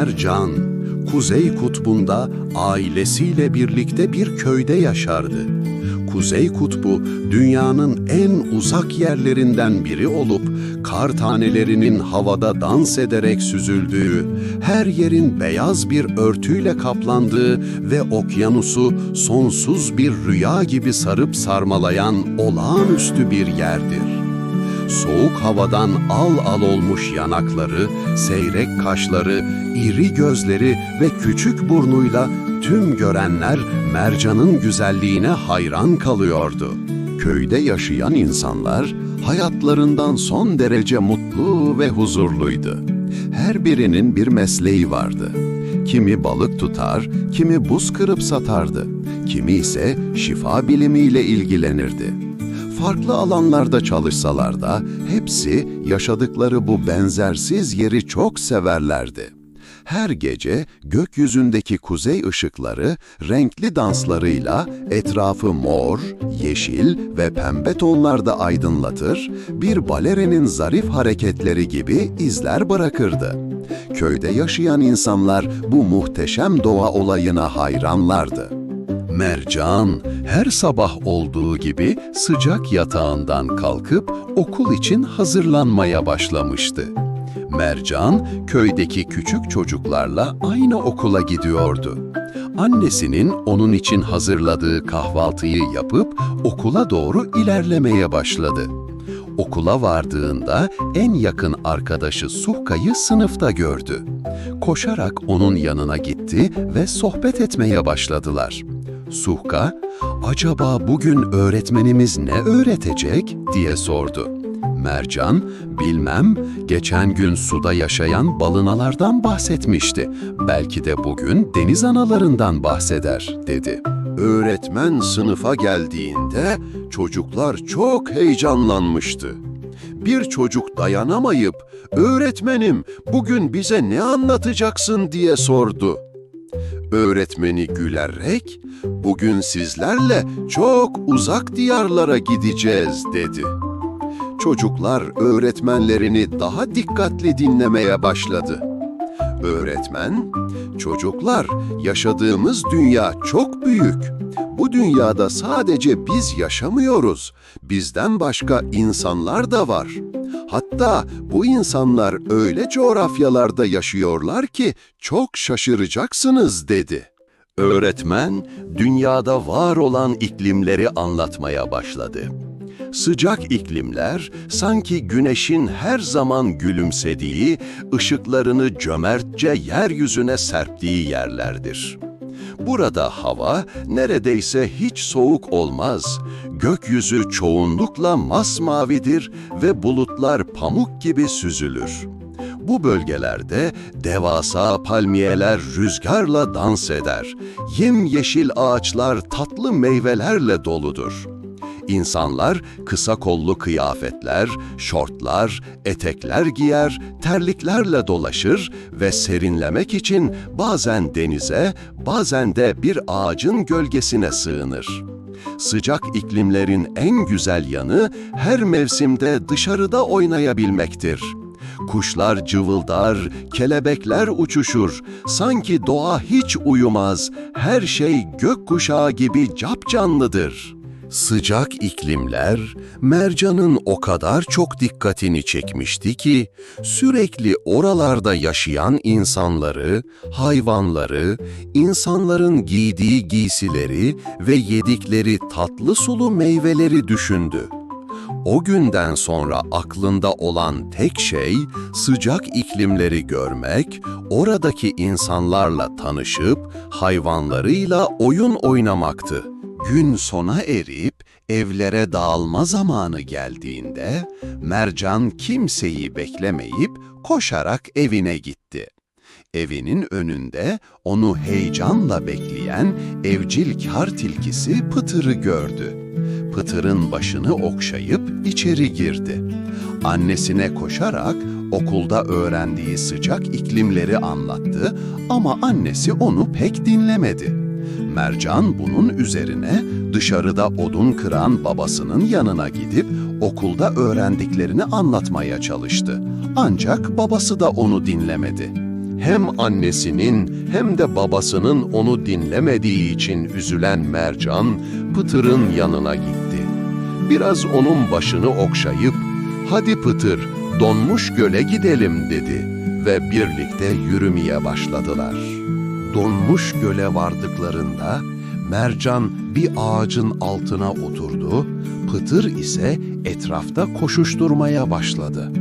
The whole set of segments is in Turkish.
Mercan, Kuzey Kutbu'nda ailesiyle birlikte bir köyde yaşardı. Kuzey Kutbu, dünyanın en uzak yerlerinden biri olup, kar tanelerinin havada dans ederek süzüldüğü, her yerin beyaz bir örtüyle kaplandığı ve okyanusu sonsuz bir rüya gibi sarıp sarmalayan olağanüstü bir yerdir. Soğuk havadan al al olmuş yanakları, seyrek kaşları, iri gözleri ve küçük burnuyla tüm görenler Mercan'ın güzelliğine hayran kalıyordu. Köyde yaşayan insanlar hayatlarından son derece mutlu ve huzurluydu. Her birinin bir mesleği vardı. Kimi balık tutar, kimi buz kırıp satardı. Kimi ise şifa bilimiyle ilgilenirdi farklı alanlarda çalışsalar da hepsi yaşadıkları bu benzersiz yeri çok severlerdi. Her gece gökyüzündeki kuzey ışıkları renkli danslarıyla etrafı mor, yeşil ve pembe tonlarda aydınlatır, bir balerenin zarif hareketleri gibi izler bırakırdı. Köyde yaşayan insanlar bu muhteşem doğa olayına hayranlardı. Mercan her sabah olduğu gibi sıcak yatağından kalkıp okul için hazırlanmaya başlamıştı. Mercan köydeki küçük çocuklarla aynı okula gidiyordu. Annesinin onun için hazırladığı kahvaltıyı yapıp okula doğru ilerlemeye başladı. Okula vardığında en yakın arkadaşı Suhka'yı sınıfta gördü. Koşarak onun yanına gitti ve sohbet etmeye başladılar. Suhka, acaba bugün öğretmenimiz ne öğretecek diye sordu. Mercan, bilmem, geçen gün suda yaşayan balinalardan bahsetmişti. Belki de bugün deniz analarından bahseder, dedi. Öğretmen sınıfa geldiğinde çocuklar çok heyecanlanmıştı. Bir çocuk dayanamayıp, öğretmenim bugün bize ne anlatacaksın diye sordu. Öğretmeni gülerek, bugün sizlerle çok uzak diyarlara gideceğiz dedi. Çocuklar öğretmenlerini daha dikkatli dinlemeye başladı. Öğretmen, çocuklar yaşadığımız dünya çok büyük. Bu dünyada sadece biz yaşamıyoruz. Bizden başka insanlar da var. Hatta bu insanlar öyle coğrafyalarda yaşıyorlar ki çok şaşıracaksınız dedi. Öğretmen dünyada var olan iklimleri anlatmaya başladı. Sıcak iklimler sanki güneşin her zaman gülümsediği, ışıklarını cömertçe yeryüzüne serptiği yerlerdir. Burada hava neredeyse hiç soğuk olmaz. Gökyüzü çoğunlukla masmavidir ve bulutlar pamuk gibi süzülür. Bu bölgelerde devasa palmiyeler rüzgarla dans eder. Yemyeşil ağaçlar tatlı meyvelerle doludur. İnsanlar kısa kollu kıyafetler, şortlar, etekler giyer, terliklerle dolaşır ve serinlemek için bazen denize, bazen de bir ağacın gölgesine sığınır. Sıcak iklimlerin en güzel yanı her mevsimde dışarıda oynayabilmektir. Kuşlar cıvıldar, kelebekler uçuşur. Sanki doğa hiç uyumaz. Her şey gökkuşağı gibi capcanlıdır. Sıcak iklimler Mercan'ın o kadar çok dikkatini çekmişti ki sürekli oralarda yaşayan insanları, hayvanları, insanların giydiği giysileri ve yedikleri tatlı sulu meyveleri düşündü. O günden sonra aklında olan tek şey sıcak iklimleri görmek, oradaki insanlarla tanışıp hayvanlarıyla oyun oynamaktı. Gün sona erip evlere dağılma zamanı geldiğinde Mercan kimseyi beklemeyip koşarak evine gitti. Evinin önünde onu heyecanla bekleyen evcil kar tilkisi Pıtır'ı gördü. Pıtır'ın başını okşayıp içeri girdi. Annesine koşarak okulda öğrendiği sıcak iklimleri anlattı ama annesi onu pek dinlemedi. Mercan bunun üzerine dışarıda odun kıran babasının yanına gidip okulda öğrendiklerini anlatmaya çalıştı. Ancak babası da onu dinlemedi. Hem annesinin hem de babasının onu dinlemediği için üzülen Mercan, Pıtır'ın yanına gitti. Biraz onun başını okşayıp, ''Hadi Pıtır, donmuş göle gidelim.'' dedi ve birlikte yürümeye başladılar. Donmuş göle vardıklarında Mercan bir ağacın altına oturdu, Pıtır ise etrafta koşuşturmaya başladı.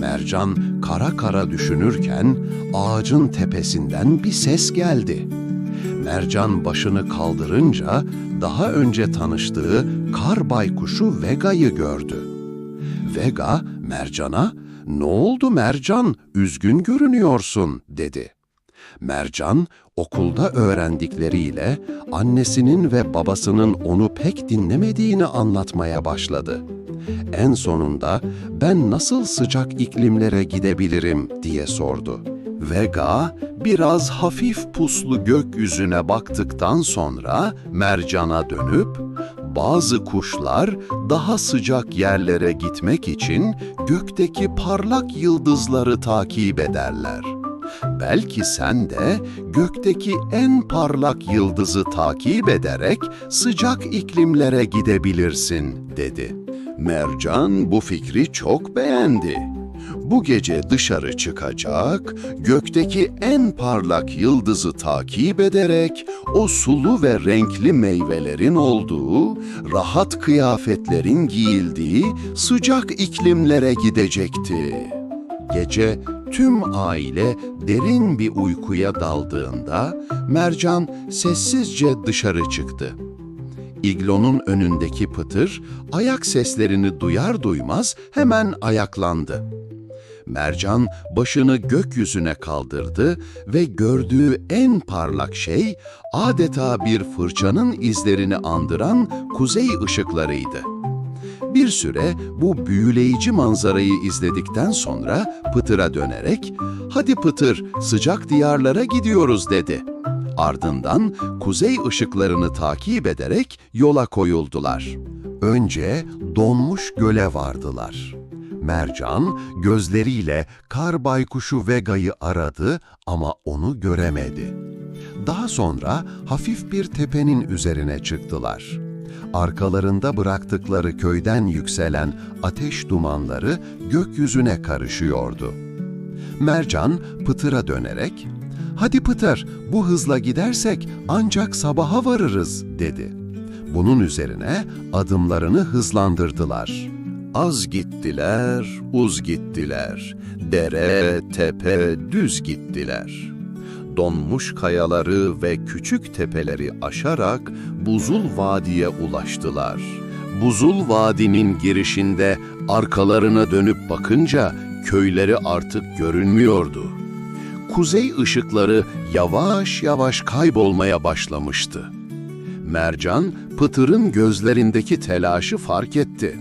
Mercan kara kara düşünürken ağacın tepesinden bir ses geldi. Mercan başını kaldırınca daha önce tanıştığı kar baykuşu Vega'yı gördü. Vega Mercan'a "Ne oldu Mercan? Üzgün görünüyorsun." dedi. Mercan okulda öğrendikleriyle annesinin ve babasının onu pek dinlemediğini anlatmaya başladı. En sonunda ben nasıl sıcak iklimlere gidebilirim diye sordu. Vega biraz hafif puslu gökyüzüne baktıktan sonra mercana dönüp bazı kuşlar daha sıcak yerlere gitmek için gökteki parlak yıldızları takip ederler. Belki sen de gökteki en parlak yıldızı takip ederek sıcak iklimlere gidebilirsin, dedi. Mercan bu fikri çok beğendi. Bu gece dışarı çıkacak, gökteki en parlak yıldızı takip ederek o sulu ve renkli meyvelerin olduğu, rahat kıyafetlerin giyildiği sıcak iklimlere gidecekti. Gece tüm aile derin bir uykuya daldığında Mercan sessizce dışarı çıktı. İglonun önündeki pıtır ayak seslerini duyar duymaz hemen ayaklandı. Mercan başını gökyüzüne kaldırdı ve gördüğü en parlak şey adeta bir fırçanın izlerini andıran kuzey ışıklarıydı. Bir süre bu büyüleyici manzarayı izledikten sonra Pıtır'a dönerek "Hadi Pıtır, sıcak diyarlara gidiyoruz." dedi. Ardından kuzey ışıklarını takip ederek yola koyuldular. Önce donmuş göle vardılar. Mercan gözleriyle kar baykuşu Vega'yı aradı ama onu göremedi. Daha sonra hafif bir tepenin üzerine çıktılar. Arkalarında bıraktıkları köyden yükselen ateş dumanları gökyüzüne karışıyordu. Mercan Pıtır'a dönerek, ''Hadi Pıtır, bu hızla gidersek ancak sabaha varırız.'' dedi. Bunun üzerine adımlarını hızlandırdılar. Az gittiler, uz gittiler. Dere, tepe, düz gittiler. Donmuş kayaları ve küçük tepeleri aşarak Buzul Vadi'ye ulaştılar. Buzul Vadi'nin girişinde arkalarına dönüp bakınca köyleri artık görünmüyordu. Kuzey ışıkları yavaş yavaş kaybolmaya başlamıştı. Mercan, Pıtır'ın gözlerindeki telaşı fark etti.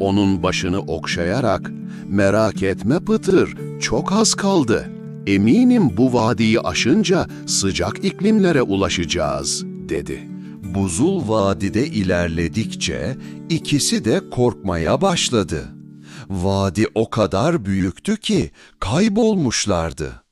Onun başını okşayarak, ''Merak etme Pıtır, çok az kaldı. Eminim bu vadiyi aşınca sıcak iklimlere ulaşacağız.'' dedi. Buzul vadide ilerledikçe ikisi de korkmaya başladı. Vadi o kadar büyüktü ki kaybolmuşlardı.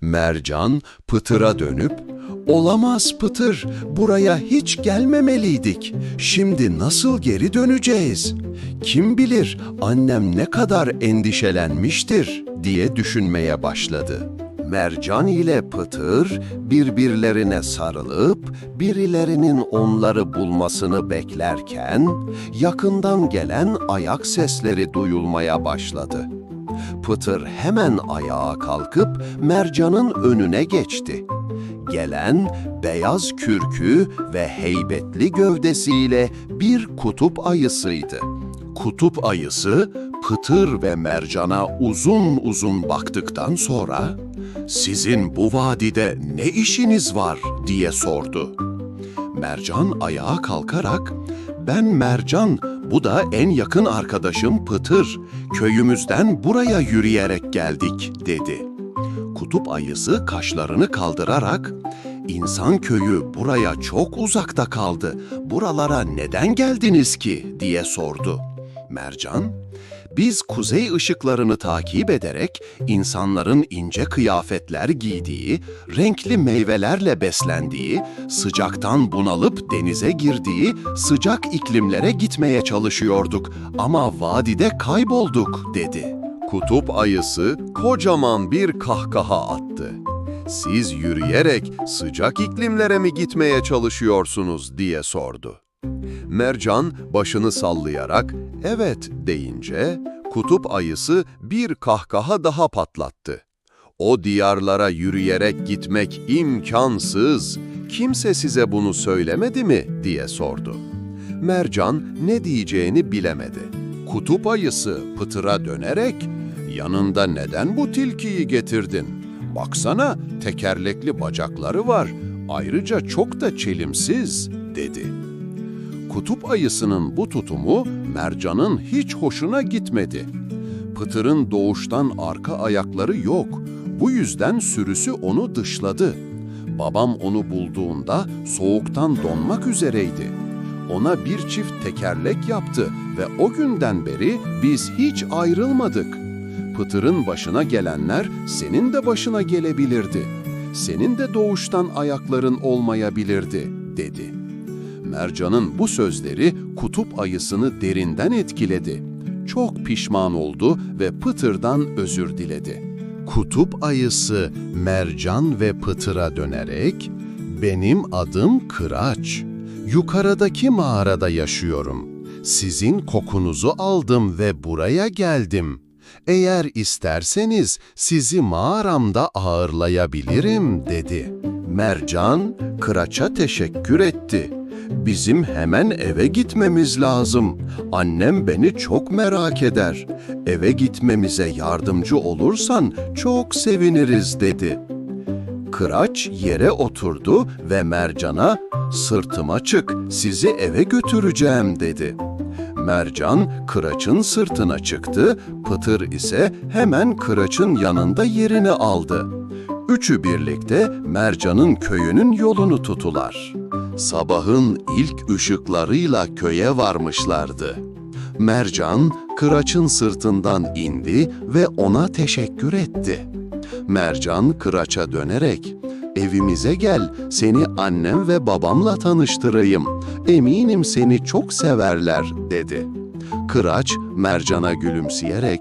Mercan Pıtır'a dönüp, ''Olamaz Pıtır, buraya hiç gelmemeliydik. Şimdi nasıl geri döneceğiz? Kim bilir annem ne kadar endişelenmiştir?'' diye düşünmeye başladı. Mercan ile Pıtır birbirlerine sarılıp birilerinin onları bulmasını beklerken yakından gelen ayak sesleri duyulmaya başladı. Pıtır hemen ayağa kalkıp Mercan'ın önüne geçti. Gelen beyaz kürkü ve heybetli gövdesiyle bir kutup ayısıydı. Kutup ayısı Pıtır ve Mercan'a uzun uzun baktıktan sonra "Sizin bu vadide ne işiniz var?" diye sordu. Mercan ayağa kalkarak "Ben Mercan, bu da en yakın arkadaşım Pıtır. Köyümüzden buraya yürüyerek geldik." dedi. Kutup ayısı kaşlarını kaldırarak "İnsan köyü buraya çok uzakta kaldı. Buralara neden geldiniz ki?" diye sordu. Mercan, Biz kuzey ışıklarını takip ederek insanların ince kıyafetler giydiği, renkli meyvelerle beslendiği, sıcaktan bunalıp denize girdiği sıcak iklimlere gitmeye çalışıyorduk ama vadide kaybolduk dedi. Kutup ayısı kocaman bir kahkaha attı. Siz yürüyerek sıcak iklimlere mi gitmeye çalışıyorsunuz diye sordu. Mercan başını sallayarak evet deyince kutup ayısı bir kahkaha daha patlattı. O diyarlara yürüyerek gitmek imkansız. Kimse size bunu söylemedi mi diye sordu. Mercan ne diyeceğini bilemedi. Kutup ayısı pıtıra dönerek yanında neden bu tilkiyi getirdin? Baksana tekerlekli bacakları var. Ayrıca çok da çelimsiz dedi. Kutup ayısının bu tutumu mercanın hiç hoşuna gitmedi. Pıtır'ın doğuştan arka ayakları yok. Bu yüzden sürüsü onu dışladı. Babam onu bulduğunda soğuktan donmak üzereydi. Ona bir çift tekerlek yaptı ve o günden beri biz hiç ayrılmadık. Pıtır'ın başına gelenler senin de başına gelebilirdi. Senin de doğuştan ayakların olmayabilirdi, dedi. Mercan'ın bu sözleri kutup ayısını derinden etkiledi. Çok pişman oldu ve Pıtır'dan özür diledi. Kutup ayısı Mercan ve Pıtır'a dönerek, ''Benim adım Kıraç. Yukarıdaki mağarada yaşıyorum. Sizin kokunuzu aldım ve buraya geldim. Eğer isterseniz sizi mağaramda ağırlayabilirim.'' dedi. Mercan, Kıraç'a teşekkür etti. Bizim hemen eve gitmemiz lazım. Annem beni çok merak eder. Eve gitmemize yardımcı olursan çok seviniriz dedi. Kıraç yere oturdu ve Mercan'a sırtıma çık sizi eve götüreceğim dedi. Mercan Kıraç'ın sırtına çıktı, Pıtır ise hemen Kıraç'ın yanında yerini aldı. Üçü birlikte Mercan'ın köyünün yolunu tutular. Sabahın ilk ışıklarıyla köye varmışlardı. Mercan, Kıraç'ın sırtından indi ve ona teşekkür etti. Mercan, Kıraç'a dönerek, ''Evimize gel, seni annem ve babamla tanıştırayım. Eminim seni çok severler.'' dedi. Kıraç, Mercan'a gülümseyerek,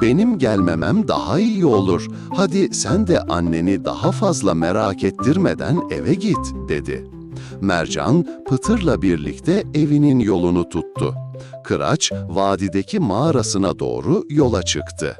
''Benim gelmemem daha iyi olur. Hadi sen de anneni daha fazla merak ettirmeden eve git.'' dedi. Mercan, Pıtır'la birlikte evinin yolunu tuttu. Kıraç, vadideki mağarasına doğru yola çıktı.